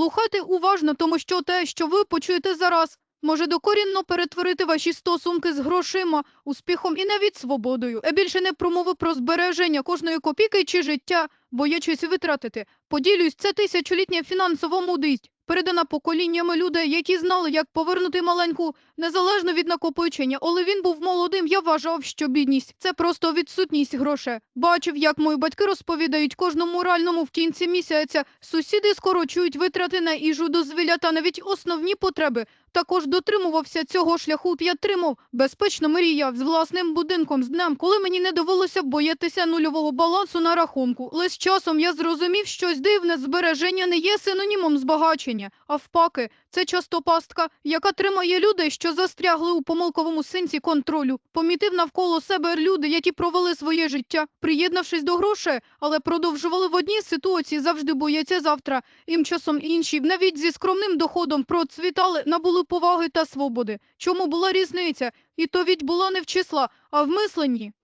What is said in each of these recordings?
Слухайте уважно, тому що те, що ви почуєте зараз, може докорінно перетворити ваші стосунки з грошима, успіхом і навіть свободою. Я більше не промову про збереження кожної копійки чи життя, боячись витратити. Поділюсь, це тисячолітня фінансова мудрість, передана поколіннями людей, які знали, як повернути маленьку, незалежно від накопичення. Але він був молодим, я вважав, що бідність це просто відсутність грошей. Бачив, як мої батьки розповідають кожному реальному в кінці місяця. Сусіди скорочують витрати на їжу, дозвілля та навіть основні потреби. Також дотримувався цього шляху. Я тримав безпечно мріяв з власним будинком з днем, коли мені не довелося боятися нульового балансу на рахунку. З часом я зрозумів, щось дивне збереження не є синонімом збагачення, а впаки, це часто пастка, яка тримає людей, що застрягли у помилковому сенсі контролю. Помітив навколо себе люди, які провели своє життя, приєднавшись до грошей, але продовжували в одній ситуації, завжди бояться завтра. Ім часом інші, навіть зі скромним доходом, процвітали, набули поваги та свободи. Чому була різниця? І то відь була не в числа, а в.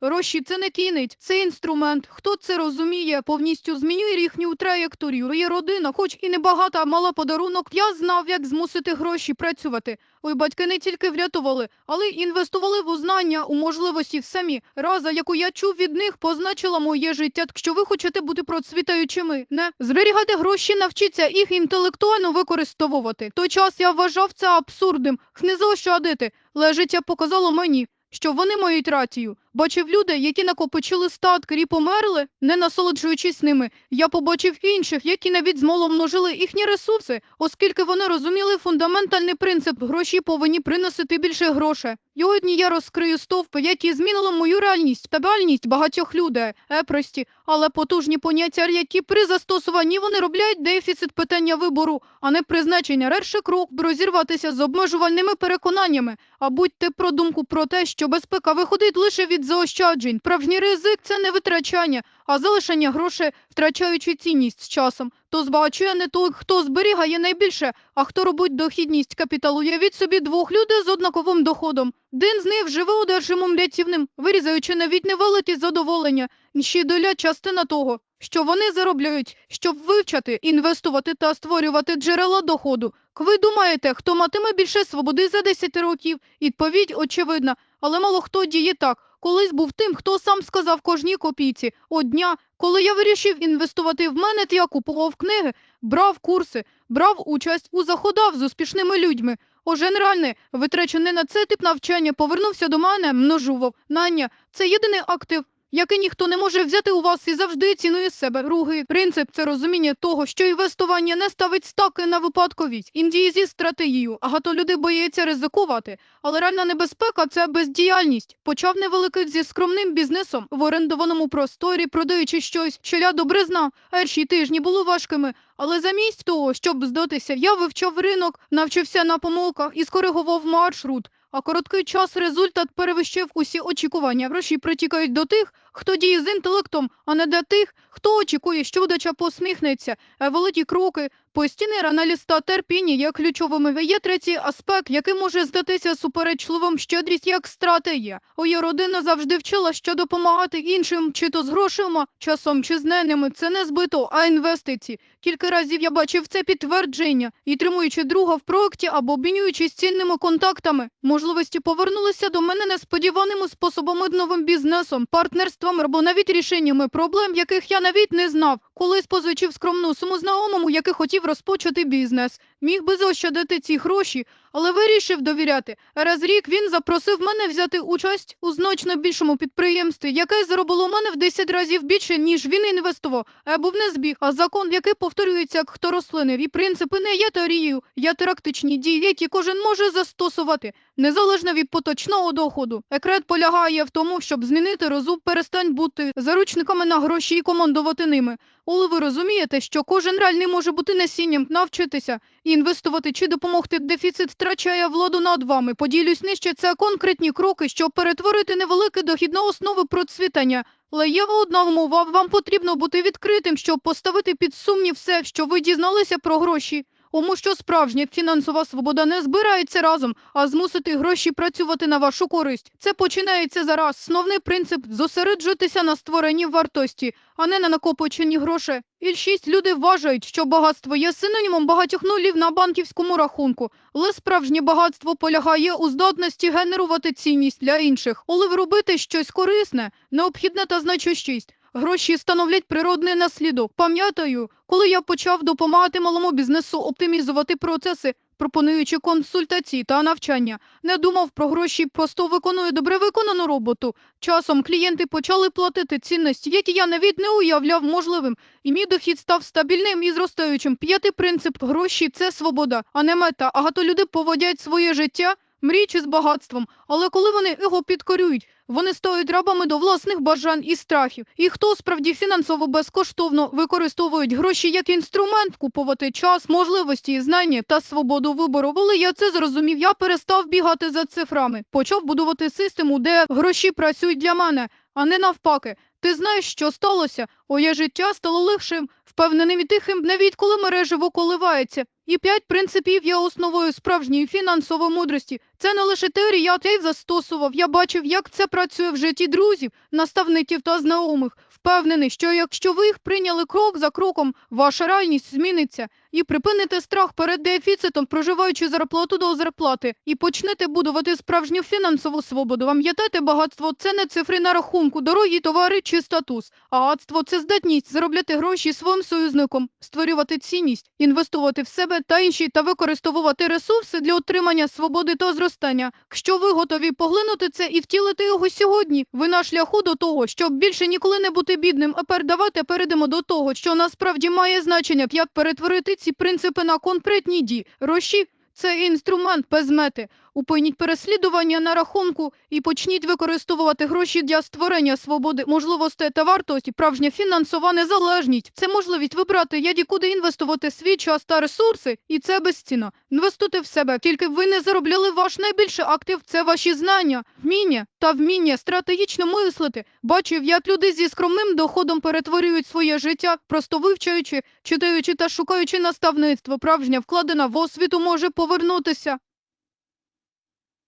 Гроші – це не кінець, це інструмент. Хто це розуміє, повністю змінює їхню траєкторію. Є родина, хоч і небагата, а мала подарунок. Я знав, як змусити гроші працювати. Ой, батьки не тільки врятували, але й інвестували в узнання, у можливості самі. Раза, яку я чув від них, позначила моє життя. Якщо ви хочете бути процвітаючими, не зберігати гроші, навчіться їх інтелектуально використовувати. Той час я вважав це абсурдним, не заощадити. Але життя показало мені, що вони мають рацію. Бачив люди, які накопичили статки і померли, не насолоджуючись ними. Я побачив інших, які навіть змоло множили їхні ресурси, оскільки вони розуміли фундаментальний принцип гроші повинні приносити більше грошей. Сьогодні я розкрию стовпи, які змінили мою реальність та реальність багатьох людей, е прості, але потужні поняття, які при застосуванні вони роблять дефіцит питання вибору, а не призначення. Перший крок розірватися з обмежувальними переконаннями, а будьте про думку про те, що безпека виходить лише від заощаджень. Справжній ризик це не витрачання, а залишення грошей, втрачаючи цінність з часом. То збагачує не той, хто зберігає найбільше, а хто робить дохідність капіталу. Явіть собі двох людей з однаковим доходом. Один з них живе одержимим рятівним, вирізаючи навіть невеликі задоволення. Ще доля частина того, що вони заробляють, щоб вивчати, інвестувати та створювати джерела доходу. Ви думаєте, хто матиме більше свободи за 10 років? Відповідь очевидна, але мало хто діє так. Колись був тим, хто сам сказав кожній копійці. От дня, коли я вирішив інвестувати в мене, то я купував книги, брав курси, брав участь у заходах з успішними людьми. О, генеральне, витрачений на це тип навчання повернувся до мене, множував. Нання, це єдиний актив, який ніхто не може взяти у вас і завжди цінує себе. Другий принцип це розуміння того, що інвестування не ставить ставки на випадковість. Індії зі стратегією. Багато людей боїться ризикувати, але реальна небезпека це бездіяльність. Почав невеликий зі скромним бізнесом в орендованому просторі, продаючи щось, що я добре знав. Перші тижні були важкими. Але замість того, щоб здатися, я вивчав ринок, навчився на помилках і скоригував маршрут. А короткий час результат перевищив усі очікування. Гроші притікають до тих, хто діє з інтелектом, а не до тих, хто очікує, що вдача посміхнеться. Е, Великі кроки, постійний аналіз та терпіння є ключовими. Є третій аспект, який може здатися суперечливим щедрість як стратегія. Моя родина завжди вчила, що допомагати іншим, чи то з грошима, часом чи з неними. Це не збито, а інвестиції. Кілька разів я бачив це підтвердження і тримуючи друга в проекті або обмінюючись цінними контактами, можливості повернулися до мене несподіваними способами новим бізнесом, партнерством або навіть рішеннями проблем, яких я навіть не знав. Колись позичив скромну суму знайомому, який хотів розпочати бізнес. Міг би заощадити ці гроші, але вирішив довіряти. Раз рік він запросив мене взяти участь у значно більшому підприємстві, яке заробило 10 разів більше, ніж він інвестував. А був не збіг, а закон, який повторюється як хто рослини. І принципи не є теорією, є терактичні дії, які кожен може застосувати, незалежно від поточного доходу. Екрет полягає в тому, щоб змінити розум, перестань бути заручниками на гроші і командувати ними. Але ви розумієте, що кожен реальний може бути насінням, навчитися інвестувати чи допомогти. Дефіцит втрачає владу над вами. Поділюсь нижче. Це конкретні кроки, щоб перетворити невелике дохід на основи процвітання. Але є одна умова, вам потрібно бути відкритим, щоб поставити під сумнів все, що ви дізналися про гроші. Тому що справжня фінансова свобода не збирається разом, а змусити гроші працювати на вашу користь. Це починається зараз. Основний принцип зосереджуватися на створенні вартості, а не на накопиченні грошей. Більшість люди вважають, що багатство є синонімом багатьох нулів на банківському рахунку, але справжнє багатство полягає у здатності генерувати цінність для інших, коли ви щось корисне, необхідне та значущість. Гроші становлять природний наслідок. Пам'ятаю, коли я почав допомагати малому бізнесу оптимізувати процеси, пропонуючи консультації та навчання, не думав про гроші, просто виконую добре виконану роботу. Часом клієнти почали платити цінності, які я навіть не уявляв можливим, і мій дохід став стабільним і зростаючим. П'ятий принцип гроші це свобода, а не мета. Багато люди поводять своє життя, мріючи з багатством, але коли вони його підкорюють, вони стають рабами до власних бажань і страхів. І хто справді фінансово безкоштовно використовують гроші як інструмент купувати час, можливості, знання та свободу вибору. Коли я це зрозумів, я перестав бігати за цифрами, почав будувати систему, де гроші працюють для мене, а не навпаки. Ти знаєш, що сталося? Моє життя стало легшим, впевненим і тихим, навіть коли мережево коливається. І п'ять принципів є основою справжньої фінансової мудрості. Це не лише теорія, я й застосував. Я бачив, як це працює в житті друзів, наставників та знайомих. Впевнений, що якщо ви їх прийняли крок за кроком, ваша реальність зміниться. І припините страх перед дефіцитом, проживаючи зарплату до зарплати, і почнете будувати справжню фінансову свободу. Пам'ятайте, багатство це не цифри на рахунку, дорогі товари чи статус. А Багатство це здатність заробляти гроші своїм союзникам, створювати цінність, інвестувати в себе та інші та використовувати ресурси для отримання свободи та зростання. Якщо ви готові поглинути це і втілити його сьогодні, ви на шляху до того, щоб більше ніколи не бути бідним. А тепер давайте перейдемо до того, що насправді має значення, як перетворити ці принципи на конкретні дії. Гроші – це інструмент без мети. Упиніть переслідування на рахунку і почніть використовувати гроші для створення свободи, можливостей та вартості. Справжня фінансова незалежність. Це можливість вибрати, як і куди інвестувати свій час та ресурси, і це безцінно. Інвестуйте в себе. Тільки ви не заробляли ваш найбільший актив – це ваші знання, вміння та вміння стратегічно мислити. Бачив, як люди зі скромним доходом перетворюють своє життя, просто вивчаючи, читаючи та шукаючи наставництво. Справжня вкладена в освіту може повернутися.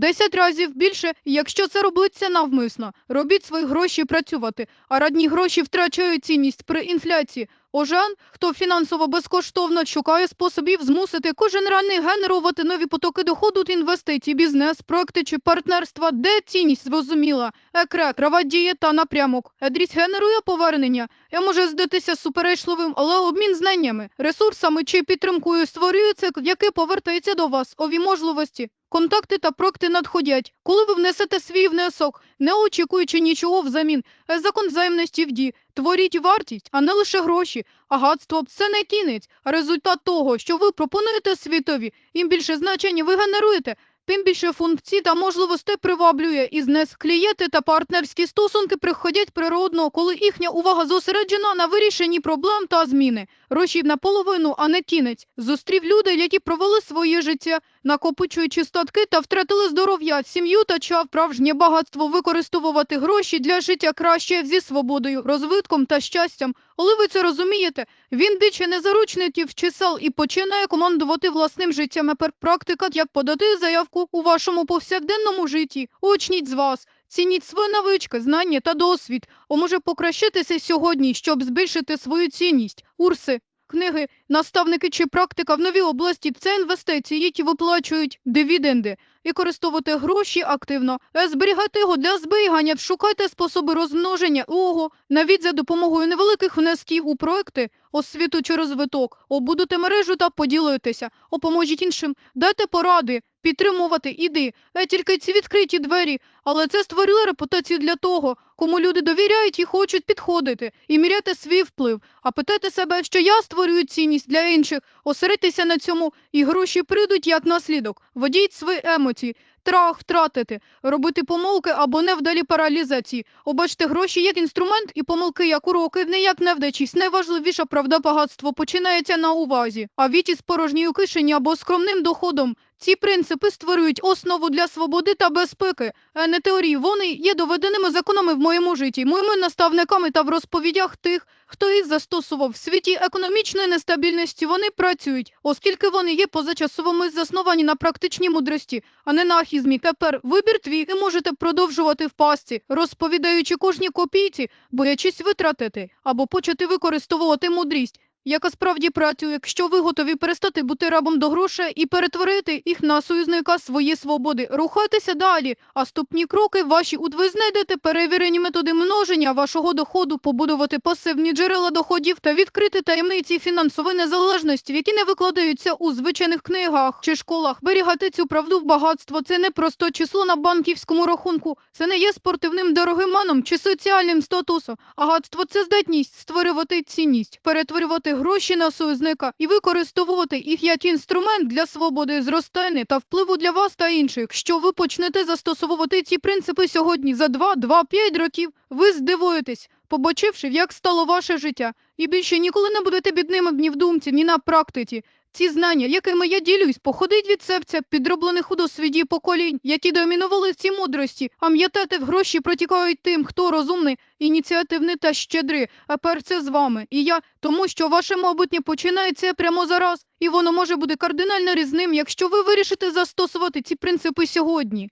Десять разів більше, якщо це робиться навмисно. Робіть свої гроші працювати, а радні гроші втрачають цінність при інфляції. Ожан, хто фінансово безкоштовно шукає способів змусити кожен ранний генерувати нові потоки доходу та інвестицій, бізнес, проекти чи партнерства, де цінність зрозуміла, екре, трава діє та напрямок. Едрість генерує повернення. Я може здатися суперечливим, але обмін знаннями, ресурсами чи підтримкою створює цикл, який повертається до вас, ові можливості. Контакти та проекти надходять. Коли ви внесете свій внесок, не очікуючи нічого взамін, е, закон взаємності в дії, творіть вартість, а не лише гроші. Агатство – це не кінець, а результат того, що ви пропонуєте світові. Їм більше значення ви генеруєте, тим більше функцій та можливостей приваблює і знес клієнти та партнерські стосунки приходять природно, коли їхня увага зосереджена на вирішенні проблем та зміни. Гроші наполовину, а не кінець. Зустрів люди, які провели своє життя, накопичуючи статки та втратили здоров'я, сім'ю та чав справжнє багатство використовувати гроші для життя краще зі свободою, розвитком та щастям. Коли ви це розумієте, він більше не заручників чисел і починає командувати власним життям. Практика, як подати заявку у вашому повсякденному житті. Учніть з вас. Цініть свої навички, знання та досвід. О може покращитися сьогодні, щоб збільшити свою цінність. Урси, книги, наставники чи практика в новій області це інвестиції, які виплачують дивіденди. Використовувати гроші активно, е, зберігати його для зберігання, шукайте способи розмноження його, навіть за допомогою невеликих внесків у проекти, освіту чи розвиток. Обудуйте мережу та поділуйтеся, опоможіть іншим, дайте поради, підтримувати іди. Е, Тільки ці відкриті двері, але це створило репутацію для того, кому люди довіряють і хочуть підходити, і міряти свій вплив. А питайте себе, що я створюю цінність для інших, осередьтеся на цьому, і гроші прийдуть як наслідок. Водіть свої емоції. страх втратити, робити помилки або невдалі паралізації. Обачте гроші як інструмент і помилки як уроки, не як невдачість. Найважливіша правда багатство починається на увазі. А віті з порожньою кишені або скромним доходом. Ці принципи створюють основу для свободи та безпеки, а не теорії. Вони є доведеними законами в моєму житті, моїми наставниками та в розповідях тих, хто їх застосував. В світі економічної нестабільності вони працюють, оскільки вони є позачасовими, засновані на практичній мудрості, а не на ахізмі. Тепер вибір твій і можете продовжувати в пастці, розповідаючи кожній копійці, боячись витратити або почати використовувати мудрість. Яка справді працює, якщо ви готові перестати бути рабом до грошей і перетворити їх на союзника своєї свободи, рухайтеся далі. А ступні кроки ваші от ви знайдете перевірені методи множення вашого доходу, побудувати пасивні джерела доходів та відкрити таємниці фінансової незалежності, які не викладаються у звичайних книгах чи школах. Берігати цю правду в багатство це не просто число на банківському рахунку, це не є спортивним дорогиманом чи соціальним статусом. Агатство це здатність створювати цінність, перетворювати гроші на союзника і використовувати їх як інструмент для свободи, зростання та впливу для вас та інших. Що ви почнете застосовувати ці принципи сьогодні за 2-2-5 років, ви здивуєтесь, побачивши, як стало ваше життя, і більше ніколи не будете бідними ні в думці, ні на практиці. Ці знання, якими я ділюсь, походить від серця підроблених у досвіді поколінь, які домінували ці мудрості, а м'ятати в гроші протікають тим, хто розумний, ініціативний та щедрий. А пер це з вами. І я, тому що ваше майбутнє починається прямо зараз, і воно може бути кардинально різним, якщо ви вирішите застосувати ці принципи сьогодні.